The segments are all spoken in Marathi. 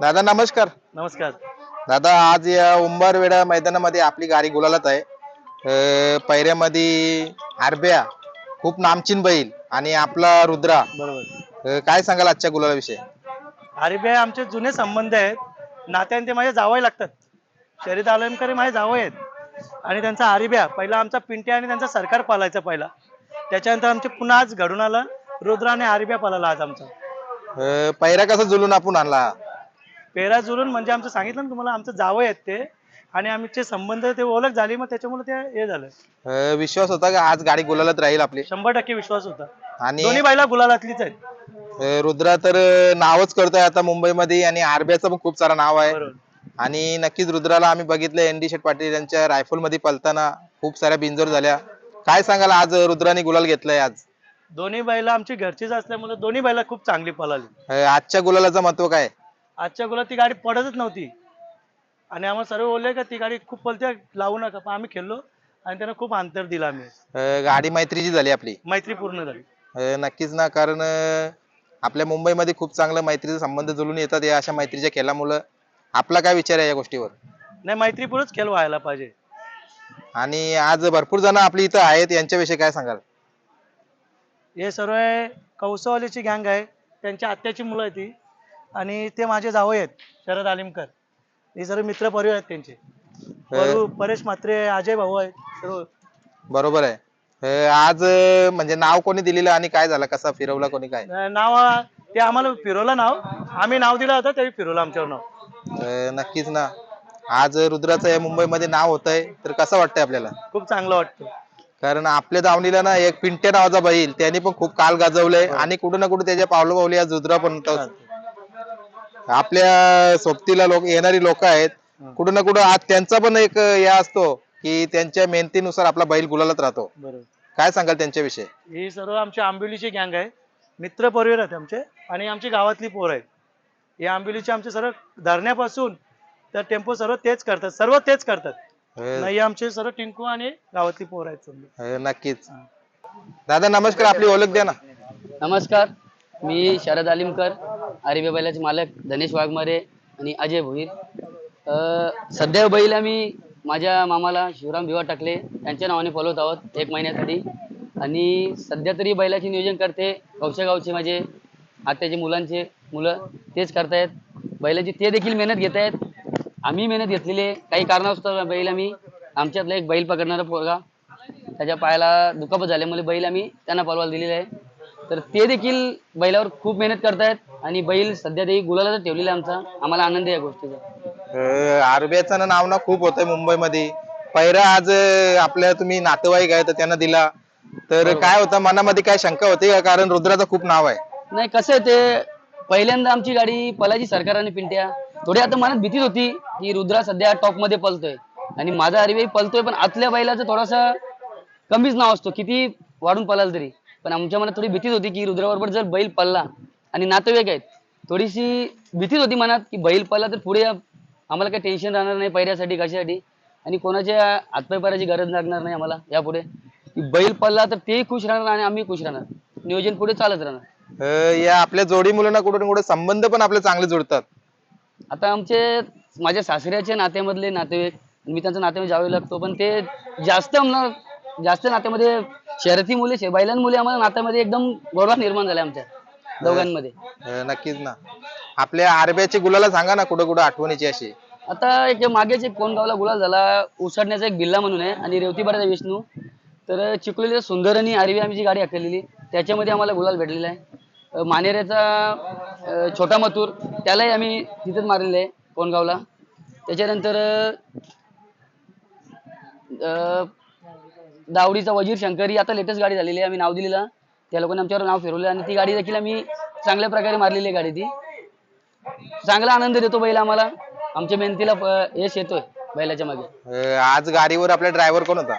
दादा नमस्कार. नमस्कार. दादा आज या उंबरवेडा मैदानामध्ये आपली गाडी गुलालत आहे. अं, पैऱ्यामध्ये आरब्या खूप नामचीन बैल आणि आपला रुद्रा. बरोबर. अं, काय सांगाल आजच्या गुलालाविषयी? आरिबे आमचे जुने संबंध आहेत. नात्याने ते माझे जावई लागतात. शरीर आलमकरी माझे जावई आहेत. आणि त्यांचा आरिब्या पहिला आमचा पिंट्या आणि त्यांचा सरकार पालायचा पहिला. त्याच्यानंतर आमचे पुन्हा आज घडून आलं. रुद्र आणि आरिब्या पालाला आज आमचा. अं, पैरा कसा जुलून आपण आणला? पेरा जुळून म्हणजे आमचं सांगितलं ना तुम्हाला आमचं जावई आहेत ते. आणि आमचे संबंध ते ओळख झाली मग त्याच्यामुळे ते हे झालं. अं, विश्वास होता का? आज गाडी गुलालत राहील आपली. शंभर टक्के विश्वास होता. आणि दोन्ही बाईला गुलालातलीच आहेत. अं, रुद्रा तर अं, नावच करतोय आता मुंबईमध्ये आणि आरब्याचं पण खूप सारं नाव आहे. बरोबर. आणि नक्कीच रुद्राला आम्ही बघितलं एन डी शेट पाटील यांच्या रायफलमध्ये पलताना खूप साऱ्या बिंजोर झाल्या. काय सांगाल आज रुद्राने गुलाल घेतलाय आज? दोन्ही बैला आमची घरचीच असल्यामुळे दोन्ही बैला खूप चांगली पळाली. अं, आजच्या गुलालाचं महत्त्व काय? आजच्या गुलात ती गाडी पडतच नव्हती. आणि आम्हाला सर्व बोलले का ती गाडी खूप पलते लावू नका. पण आम्ही खेळलो आणि त्यांना खूप अंतर दिलं आम्ही. अं, गाडी मैत्रीची झाली आपली. मैत्री पूर्ण झाली. अं, नक्कीच ना कारण अं, आपल्या मुंबईमध्ये खूप चांगलं मैत्रीचे संबंध जुळून येतात या अशा मैत्रीच्या खेळामुळं. आपला काय विचार आहे या गोष्टीवर? नाही मैत्रीपूर्वच खेळ व्हायला पाहिजे. आणि आज भरपूर जण आपली इथं आहेत यांच्याविषयी काय सांगाल? हे सर्व कौसवालीची गँग आहे. त्यांच्या आत्याची मुलं आहेत ती. आणि ते माझे जावई आहेत शरद आलिमकर. हे सर्व मित्र परिवार आहेत त्यांचे. परू परेश म्हात्रे अजय भाऊ आहेत सर्व. बरोबर आहे. आज अं, म्हणजे नाव कोणी दिलेलं आणि काय झालं? कसा फिरवला कोणी काय? अं, नाव ते आम्हाला फिरवलं नाव. आम्ही नाव दिलं होतं त्यावेळी फिरवलं आमच्यावर नाव. नक्कीच ना. आज रुद्राचं या मुंबईमध्ये नाव होत आहे तर कसं वाटतंय आपल्याला? खूप चांगलं वाटतं. कारण आपल्या दावणीला ना एक पिंट्या नावाचा बैल त्यांनी पण खूप काल गाजवलंय आणि कुठं ना कुठे त्याच्या पावलं पावली आज रुद्रा पण. आपल्या सोबतीला लोक येणारी लोक आहेत कुठं ना कुठं आज त्यांचा पण एक या असतो की त्यांच्या मेहनतीनुसार आपला बैल गुलालत राहतो. बरोबर. काय सांगाल त्यांच्याविषयी? ही सर्व आमची आंबिवलीची गँग आहे. मित्र परिवार आहेत आमचे आणि आमची गावातली पोरं आहेत. हे आंबिवलीचे आमचे सर्व धरण्यापासून तर टेम्पो सर्व तेच करतात सर्व तेच करतात. अं, नाही आमचे सर्व टिंकू आणि गावातली पोरं आहेत समजा. नक्कीच. दादा नमस्कार आपली ओळख द्या ना. नमस्कार मी शरद आलिमकर आरिबे बैलाचे मालक धनेश वाघमारे आणि अजय भोईर. सध्या बैल आम्ही माझ्या मामाला शिवराम भिवा टाकले. त्यांच्या नावाने फॉलोत आहोत एक महिन्यासाठी. आणि सध्या तरी बैलाचे नियोजन करते. गावच्या गावचे माझे आत्याचे मुलांचे मुलं तेच करतायत. बैलाची ते देखील मेहनत घेत आहेत. आम्ही मेहनत घेतलेली आहे. काही कारणास्तव बैल आम्ही आमच्यातला एक बैल पकडणारा पोरगा. त्याच्या पायाला दुखापत झाल्यामुळे बैल आम्ही त्यांना पलवायला दिलेला आहे. तर ते देखील बैलावर खूप मेहनत करतायत आणि बैल सध्या ते गुलाला ठेवलेला आमचा. आम्हाला आनंद आहे या गोष्टीचा. आरबीआयचं नाव ना खूप होतंय मुंबईमध्ये. पहिला आज अं, आपल्या तुम्ही नातेवाईक आहे तर त्यांना दिला. तर काय होतं मनामध्ये काय शंका होती का? कारण रुद्राचं खूप नाव आहे. नाही कसं आहे ते पहिल्यांदा आमची गाडी पलाची सरकार आणि पिंट्या. थोडी आता मनात भीतीच होती की रुद्रा सध्या टॉपमध्ये पलतोय. आणि माझा हरिभाई पलतोय पण आतल्या बैलाचं थोडासा कमीच नाव असतो. किती वाढून पलाल तरी. पण आमच्या मनात थोडी भीतीच होती की रुद्राबरोबर जर बैल पल्ला आणि नातेवाईक आहेत थोडीशी भीतीच होती मनात की बैल पल्ला तर पुढे आम्हाला काही टेन्शन राहणार नाही पैऱ्यासाठी कशासाठी आणि कोणाच्या हातपाय गरज लागणार नाही आम्हाला यापुढे. की बैल पल्ला तर तेही खुश राहणार आणि आम्ही खुश राहणार. नियोजन पुढे चालत राहणार. या आपल्या जोडी मुलांना कुठे ना कुठे संबंध पण आपले चांगले जुळतात आता आमचे माझ्या सासऱ्याचे नात्यामधले नातेवाईक मी त्यांच्या नात्यामध्ये जावे लागतो पण ते जास्त आम्हाला जास्त नात्यामध्ये शर्यती मुले शे- बैलांमुळे आम्हाला नात्यामध्ये एकदम गोडवा निर्माण झाला आमच्या दोघांमध्ये. अं, नक्कीच ना. आपल्या आरबीआयची गुलाला सांगा ना कुठं कुठं आठवणीची अशी. आता एक मागेच एक कोणगावला गुलाल झाला उसडण्याचा एक बिल्ला म्हणून आहे आणि रेवतीपाड्याचा विष्णू. तर चिखलीचा सुंदर आणि आरवी आम्ही जी गाडी हाकलेली त्याच्यामध्ये आम्हाला गुलाल भेटलेला आहे. अं, मानेऱ्याचा अं, छोटा मथुर त्यालाही आम्ही तिथेच मारलेलं आहे कोणगावला त्याच्यानंतर अं, दावडीचा वजीर शंकर आता लेटेस्ट गाडी झालेली आहे आम्ही नाव दिलेलं. त्या लोकांनी आमच्यावर नाव फिरवलं आणि ती गाडी देखील आम्ही चांगल्या प्रकारे मारलेली आहे गाडी ती. चांगला आनंद देतो बैल आम्हाला. आमच्या मेहनतीला यश येतोय बैलाच्या मागे. अं, आज गाडीवर आपला ड्रायव्हर कोण होता?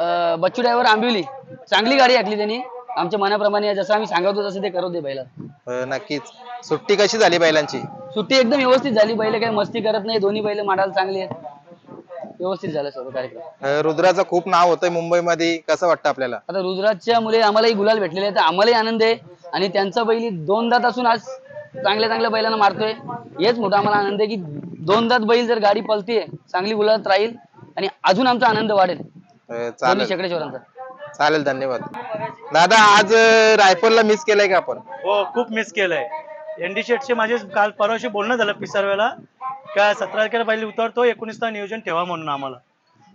अं, बच्चू ड्रायव्हर आंबिवली. चांगली गाडी हाकली त्यांनी. आमच्या मनाप्रमाणे जसं आम्ही सांगतो तसं ते करत आहे बैला. अं, नक्कीच. सुट्टी कशी झाली बैलांची? सुट्टी एकदम व्यवस्थित झाली. बैल काही मस्ती करत नाही. दोन्ही बैल माडायला चांगली आहेत. व्यवस्थित झालं सर्व कार्यक्रम. अं, रुद्राचं खूप नाव होतंय मुंबईमध्ये. कसं वाटतं आपल्याला? आता रुद्राजच्या मुले आम्हालाही गुलाल भेटलेले आहेत. तर आम्हालाही आनंद आहे. आणि त्यांचा बैली दोन दात असून आज चांगल्या चांगल्या बैलांना मारतोय. हेच मोठा आम्हाला आनंद आहे की दोनदाच बैल जर गाडी पलतीये चांगली गुलाबात राहील आणि अजून आमचा आनंद वाढेल. अं, दोन्ही चालेल. शेकडेश्वरांचा. चालेल धन्यवाद. दादा आज रायफलला मिस केलंय का आपण? हो खूप मिस केलंय. एनडी शेटचे माझे काल परवाशी बोलणं झालं पिसारवेला. का सतरा तारखेला पहिले उतरतो एकोणीसला नियोजन ठेवा म्हणून आम्हाला.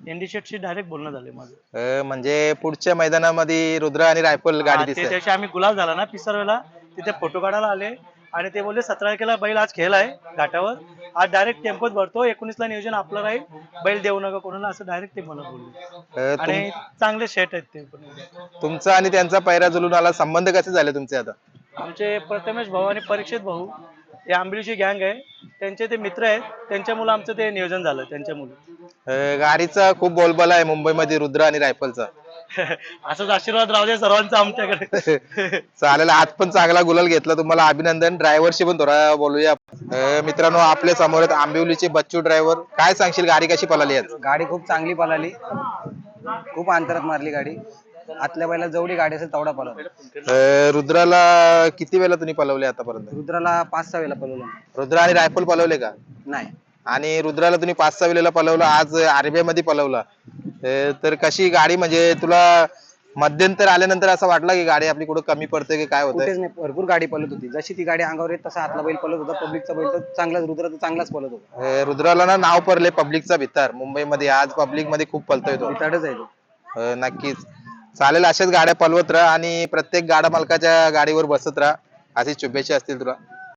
एनडी शेटशी डायरेक्ट बोलणं झाले माझं. अं, म्हणजे पुढच्या मैदानामध्ये रुद्र आणि रायफल हा, गाडी ते दिसते दिवशी आम्ही गुलाब झाला ना पिसारवेला तिथे फोटो काढायला आले आणि ते बोलले सतरा तारखेला बैल आज खेळलाय घाटावर. आज डायरेक्ट टेम्पोत भरतो एकोणीसला नियोजन आपलं राहील बैल देऊ नका कोणाला असं डायरेक्ट ते मला बोलले. अं, आणि चांगले शेट आहेत ते पण. तुमचा आणि त्यांचा पैरा जुलून आला संबंध कसे झाले तुमचे आता? आमचे प्रथमेश भाऊ आणि परीक्षित भाऊ. हे आंबिलीची गँग आहे. त्यांचे ते मित्र आहेत. त्यांच्यामुळे आमचं ते नियोजन झालं. त्यांच्यामुळे अं, गाडीचा खूप बोलबाला आहे मुंबईमध्ये रुद्र आणि रायफलचा. असंच आशीर्वाद राहू दे सर्वांचा आमच्याकडे. चालेल आज पण चांगला गुलाल घेतला तुम्हाला. अभिनंदन. ड्रायव्हरशी पण थोडा बोलूया. अं, मित्रांनो आपल्यासमोर आहेत आंबिवलीचे बच्चू ड्रायव्हर. काय सांगशील गाडी कशी पळाली आज? गाडी खूप चांगली पळाली. खूप अंतरात मारली गाडी. आतल्या बैला जेवढी गाडी असेल तेवढा पळाला अं, रुद्राला किती वेळा तुम्ही पळवले आतापर्यंत? रुद्राला पाच सहा वेळेला पळवलं. रुद्र आणि रायफल पळवले का? नाही. आणि रुद्राला तुम्ही पाच सहा वेळेला पळवलं आज आरबीआयमध्ये पळवला. अं, तर कशी गाडी म्हणजे तुला मध्यंतर आल्यानंतर असं वाटलं की गाडी आपली कुठं कमी पडते की काय होतंय? कुठेच नाही भरपूर गाडी पळत होती. जशी ती गाडी अंगावर येत तसा आतला बैल पळत होता पब्लिकचा बैल तर चांगलाच रुद्र तर चांगलाच पळत होता. अं, रुद्राला ना नाव पडले पब्लिकचा भितर. मुंबईमध्ये आज पब्लिकमध्ये खूप पळतोय तो. आहे तो. अं, नक्कीच. चालेल अशाच गाड्या पलवत राहा आणि प्रत्येक गाडा मालकाच्या गाडीवर बसत राहा. अशी शुभेच्छा असतील तुला.